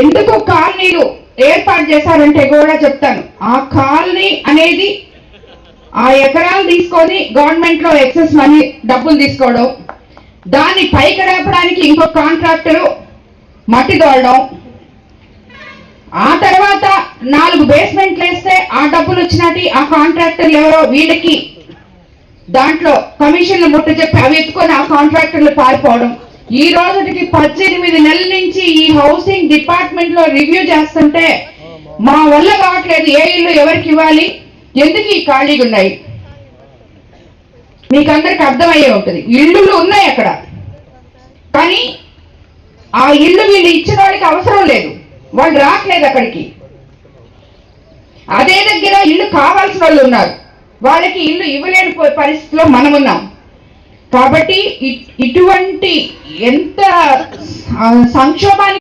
ఎందుకు కాలనీలు ఏర్పాటు చేశారంటే కూడా చెప్తాను. ఆ కాలనీ అనేది ఆ ఎకరాలు తీసుకొని గవర్నమెంట్లో ఎక్సెస్ మనీ డబ్బులు తీసుకోవడం దాన్ని పైకి రేపడానికి ఇంకో కాంట్రాక్టరు మట్టి తోడడం ఆ తర్వాత నాలుగు బేస్మెంట్లు వేస్తే ఆ డబ్బులు వచ్చినట్టు ఆ కాంట్రాక్టర్లు ఎవరో వీళ్ళకి దాంట్లో కమిషన్లు ముట్ట చెప్పి అవి ఎత్తుకొని ఆ కాంట్రాక్టర్లు పారిపోవడం. ఈ రోజుకి పద్దెనిమిది నెలల నుంచి ఈ హౌసింగ్ డిపార్ట్మెంట్లో రివ్యూ చేస్తుంటే మా వల్ల కావట్లేదు. ఏ ఇల్లు ఎవరికి ఇవ్వాలి? ఎందుకు ఈ ఖాళీగా ఉన్నాయి? మీకు అందరికి అర్థమయ్యే ఉంటుంది. ఇల్లులు ఉన్నాయి అక్కడ. కానీ ఆ ఇల్లు వీళ్ళు ఇచ్చిన వాళ్ళకి అవసరం లేదు. వాళ్ళు రావట్లేదు అక్కడికి. అదే దగ్గర ఇల్లు కావాల్సిన వాళ్ళు ఉన్నారు. వాళ్ళకి ఇల్లు ఇవ్వలేని పరిస్థితిలో మనమున్నాం. కాబట్టి ఇటువంటి ఎంత సంక్షోభానికి